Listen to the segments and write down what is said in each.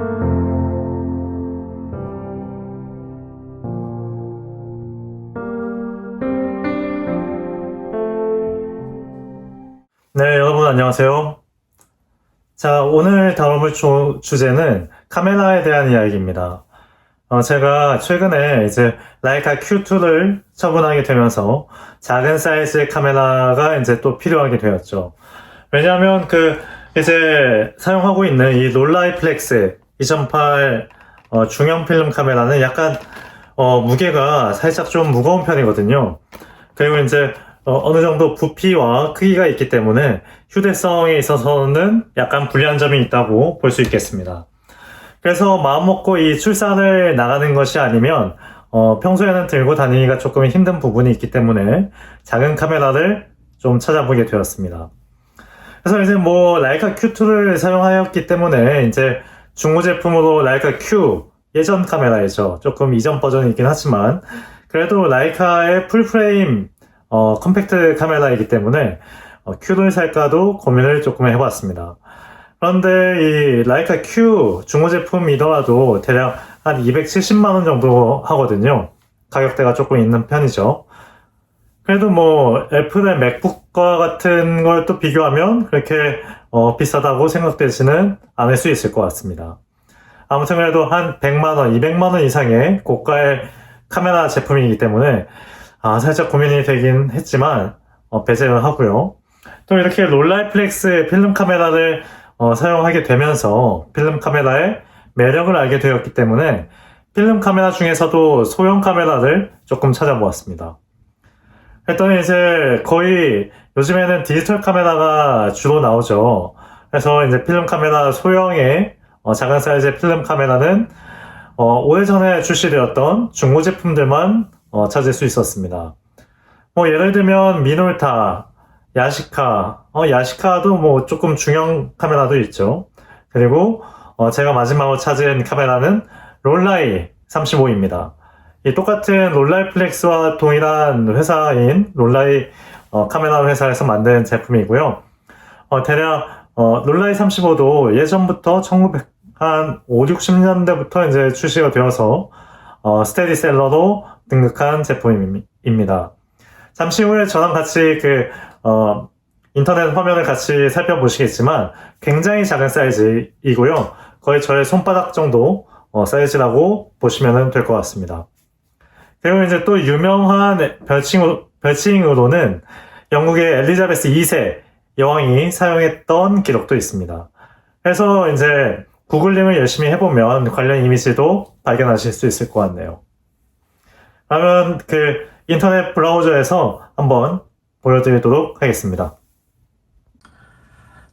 네, 여러분 안녕하세요. 자, 오늘 다뤄볼 주, 주제는 카메라에 대한 이야기입니다. 어, 제가 최근에 이제 라이카 Q2를 처분하게 되면서 작은 사이즈의 카메라가 이제 또 필요하게 되었죠. 왜냐하면 그 이제 사용하고 있는 이 롤라이플렉스 2008 어, 중형 필름 카메라는 약간 어, 무게가 살짝 좀 무거운 편이거든요. 그리고 이제 어, 느 정도 부피와 크기가 있기 때문에 휴대성에 있어서는 약간 불리한 점이 있다고 볼 수 있겠습니다. 그래서 마음먹고 이 출산을 나가는 것이 아니면 어, 평소에는 들고 다니기가 조금 힘든 부분이 있기 때문에 작은 카메라를 좀 찾아보게 되었습니다. 그래서 이제 뭐 라이카 Q2를 사용하였기 때문에 이제 중고 제품으로 라이카 Q 예전 카메라이죠. 조금 이전 버전이긴 하지만 그래도 라이카의 풀프레임 어, 컴팩트 카메라이기 때문에 어, Q를 살까도 고민을 조금 해봤습니다. 그런데 이 라이카 Q 중고 제품이더라도 대략 한 270만 원 정도 하거든요. 가격대가 조금 있는 편이죠. 그래도 뭐 애플의 맥북과 같은 걸 또 비교하면 그렇게 어, 비싸다고 생각되지는 않을 수 있을 것 같습니다. 아무튼 그래도 한 100만 원, 200만 원 이상의 고가의 카메라 제품이기 때문에 아, 살짝 고민이 되긴 했지만 어, 배제를 하고요. 또 이렇게 롤라이플렉스 필름 카메라를 어, 사용하게 되면서 필름 카메라의 매력을 알게 되었기 때문에 필름 카메라 중에서도 소형 카메라를 조금 찾아보았습니다. 했더니 이제 거의 요즘에는 디지털 카메라가 주로 나오죠. 그래서 이제 필름 카메라 소형의 어, 작은 사이즈의 필름 카메라는 어, 오래전에 출시되었던 중고 제품들만 어, 찾을 수 있었습니다. 뭐 예를 들면 미놀타, 야시카, 어, 야시카도 뭐 조금 중형 카메라도 있죠. 그리고 어, 제가 마지막으로 찾은 카메라는 롤라이 35입니다. 이 똑같은 롤라이 플렉스와 동일한 회사인 롤라이 어, 카메라 회사에서 만든 제품이고요. 어, 대략 어, 롤라이 35도 예전부터 1900, 한 5, 60년대부터 이제 출시가 되어서 어, 스테디셀러로 등극한 제품입니다. 잠시 후에 저랑 같이 그 어, 인터넷 화면을 같이 살펴보시겠지만 굉장히 작은 사이즈이고요. 거의 저의 손바닥 정도 어, 사이즈라고 보시면 될 것 같습니다. 그리고 이제 또 유명한 별칭, 별칭으로는 영국의 엘리자베스 2세 여왕이 사용했던 기록도 있습니다. 그래서 이제 구글링을 열심히 해보면 관련 이미지도 발견하실 수 있을 것 같네요. 그러면 그 인터넷 브라우저에서 한번 보여드리도록 하겠습니다.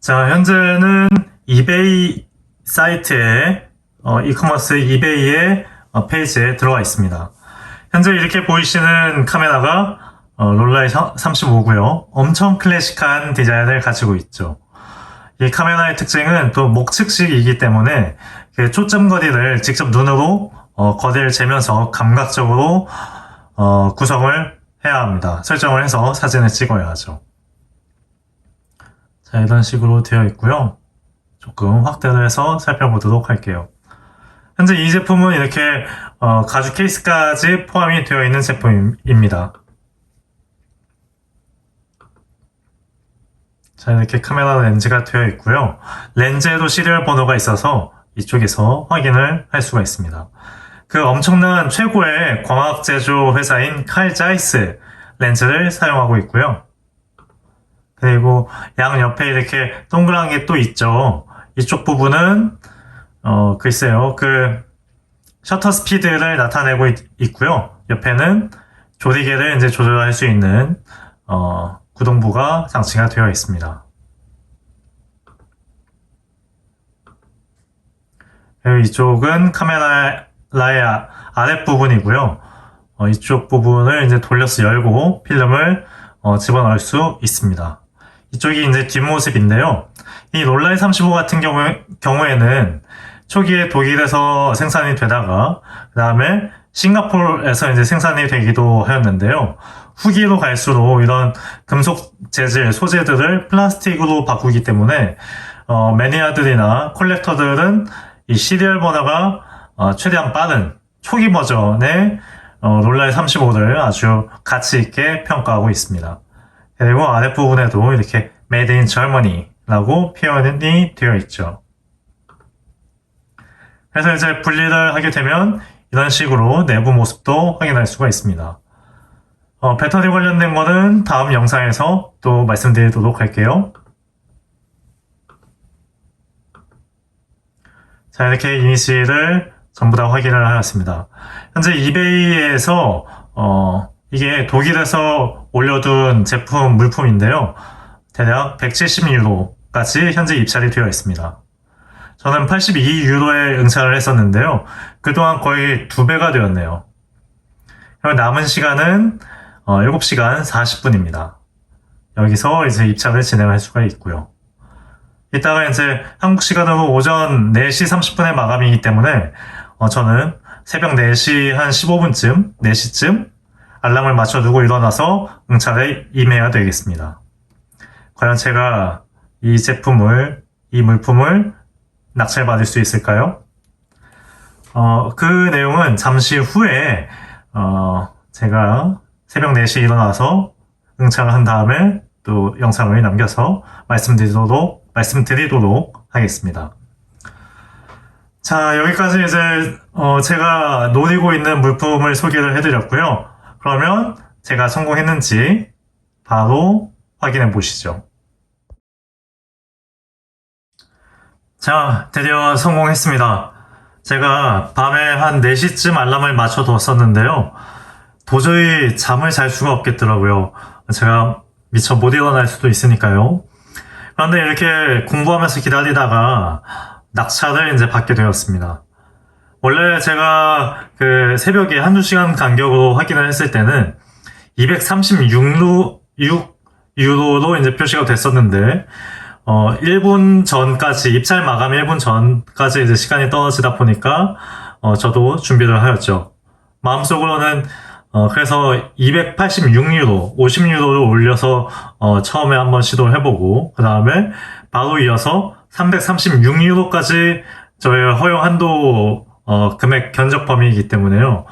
자, 현재는 이베이 사이트에 어, 이커머스 이베이의 어, 페이지에 들어와 있습니다. 현재 이렇게 보이시는 카메라가 어, 롤라이 35고요. 엄청 클래식한 디자인을 가지고 있죠. 이 카메라의 특징은 또 목측식이기 때문에 그 초점 거리를 직접 눈으로 어, 거리를 재면서 감각적으로 어, 구성을 해야 합니다. 설정을 해서 사진을 찍어야 하죠. 자, 이런 식으로 되어 있고요. 조금 확대를 해서 살펴보도록 할게요. 현재 이 제품은 이렇게 어, 가죽 케이스까지 포함이 되어 있는 제품입니다. 자, 이렇게 카메라 렌즈가 되어 있고요. 렌즈에도 시리얼 번호가 있어서 이쪽에서 확인을 할 수가 있습니다. 그 엄청난 최고의 광학 제조 회사인 칼 자이스 렌즈를 사용하고 있고요. 그리고 양 옆에 이렇게 동그란 게 또 있죠. 이쪽 부분은 어 글쎄요 그 셔터 스피드를 나타내고 있, 고요 옆에는 조리개를 이제 조절할 수 있는 어, 구동부가 장치가 되어 있습니다. 그리고 이쪽은 카메라의 아랫부분이고요. 어, 이쪽 부분을 이제 돌려서 열고 필름을 어, 집어넣을 수 있습니다. 이쪽이 이제 뒷모습인데요. 이 롤라이 35 같은 경우, 경우에는 초기에 독일에서 생산이 되다가 그 다음에 싱가포르에서 이제 생산이 되기도 하였는데요. 후기로 갈수록 이런 금속 재질, 소재들을 플라스틱으로 바꾸기 때문에 어, 매니아들이나 콜렉터들은 이 시리얼 번호가 어, 최대한 빠른 초기 버전의 어, 롤라이 35를 아주 가치 있게 평가하고 있습니다. 그리고 아랫부분에도 이렇게 Made in Germany라고 표현이 되어 있죠. 그래서 이제 분리를 하게 되면 이런 식으로 내부 모습도 확인할 수가 있습니다. 어, 배터리 관련된 거는 다음 영상에서 또 말씀드리도록 할게요. 자, 이렇게 이니시를 전부 다 확인을 하였습니다. 현재 이베이에서, 어, 이게 독일에서 올려둔 제품 물품인데요. 대략 170유로까지 현재 입찰이 되어 있습니다. 저는 82유로에 응찰을 했었는데요. 그동안 거의 두 배가 되었네요. 남은 시간은 어, 7시간 40분입니다. 여기서 이제 입찰을 진행할 수가 있고요. 이따가 이제 한국 시간으로 오전 4시 30분에 마감이기 때문에 어, 저는 새벽 4시 한 15분쯤, 4시쯤 알람을 맞춰두고 일어나서 응찰에 임해야 되겠습니다. 과연 제가 이 제품을, 이 물품을 낙찰받을 수 있을까요? 어, 그 내용은 잠시 후에, 어, 제가 새벽 4시에 일어나서 응찰을 한 다음에 또 영상을 남겨서 말씀드리도록, 말씀드리도록 하겠습니다. 자, 여기까지 이제, 어, 제가 노리고 있는 물품을 소개를 해드렸고요. 그러면 제가 성공했는지 바로 확인해 보시죠. 자, 드디어 성공했습니다. 제가 밤에 한 4시쯤 알람을 맞춰 뒀었는데요. 도저히 잠을 잘 수가 없겠더라고요. 제가 미처 못 일어날 수도 있으니까요. 그런데 이렇게 공부하면서 기다리다가 낙찰을 이제 받게 되었습니다. 원래 제가 그 새벽에 한두 시간 간격으로 확인을 했을 때는 236루, 6유로로 이제 표시가 됐었는데, 어, 1분 전까지, 입찰 마감 1분 전까지 이제 시간이 떨어지다 보니까, 어, 저도 준비를 하였죠. 마음속으로는, 어, 그래서 286유로, 50유로를 올려서, 어, 처음에 한번 시도를 해보고, 그 다음에 바로 이어서 336유로까지 저의 허용 한도, 어, 금액 견적 범위이기 때문에요.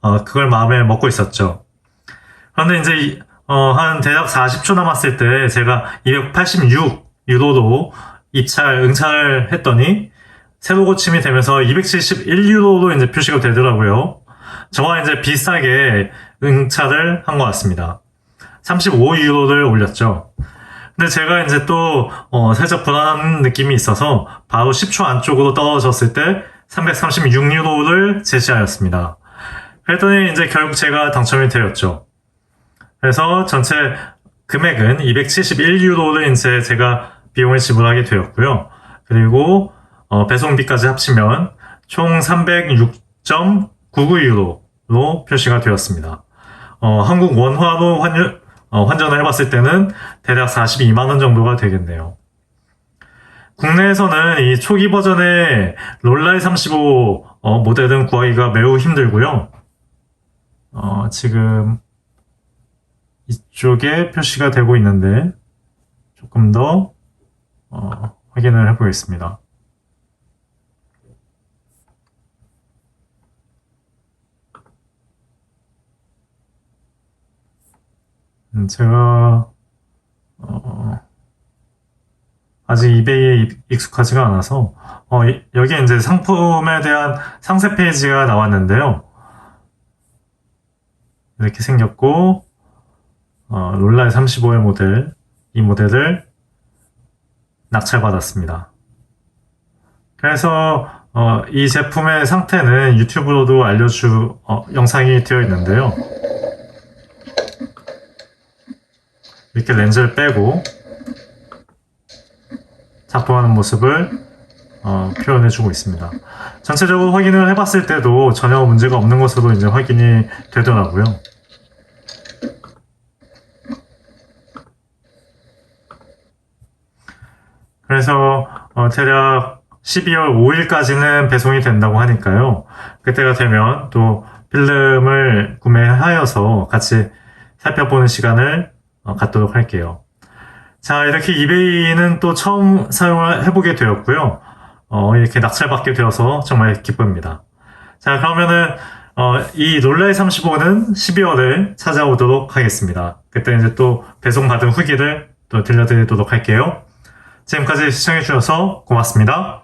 어, 그걸 마음에 먹고 있었죠. 그런데 이제, 이- 어, 한 대략 40초 남았을 때 제가 286 유로로 입찰, 응찰을 했더니 새로 고침이 되면서 271유로로 이제 표시가 되더라고요. 저와 이제 비슷하게 응찰을 한 것 같습니다. 35유로를 올렸죠. 근데 제가 이제 또, 어, 살짝 불안한 느낌이 있어서 바로 10초 안쪽으로 떨어졌을 때 336유로를 제시하였습니다. 그랬더니 이제 결국 제가 당첨이 되었죠. 그래서 전체 금액은 271유로를 이제 제가 비용을 지불하게 되었고요. 그리고 어, 배송비까지 합치면 총 306.99유로로 표시가 되었습니다. 어, 한국 원화로 환율, 어, 환전을 해봤을 때는 대략 42만원 정도가 되겠네요. 국내에서는 이 초기 버전의 롤라이 35 어, 모델은 구하기가 매우 힘들고요. 어, 지금 이쪽에 표시가 되고 있는데 조금 더 어, 확인을 해보겠습니다. 음, 제가 어, 아직 이베이에 익- 익숙하지가 않아서 어, 이- 여기에 이제 상품에 대한 상세 페이지가 나왔는데요. 이렇게 생겼고 어, 롤라이 35의 모델, 이 모델을 낙찰받았습니다. 그래서 어, 이 제품의 상태는 유튜브로도 알려주 어, 영상이 되어 있는데요. 이렇게 렌즈를 빼고 작동하는 모습을 어, 표현해주고 있습니다. 전체적으로 확인을 해봤을 때도 전혀 문제가 없는 것으로 이제 확인이 되더라고요. 대략 12월 5일까지는 배송이 된다고 하니까요. 그때가 되면 또 필름을 구매하여서 같이 살펴보는 시간을 어, 갖도록 할게요. 자, 이렇게 이베이는 또 처음 사용을 해보게 되었고요. 어, 이렇게 낙찰받게 되어서 정말 기쁩니다. 자, 그러면은, 어, 이 놀라의 35는 12월에 찾아오도록 하겠습니다. 그때 이제 또 배송받은 후기를 또 들려드리도록 할게요. 지금까지 시청해주셔서 고맙습니다.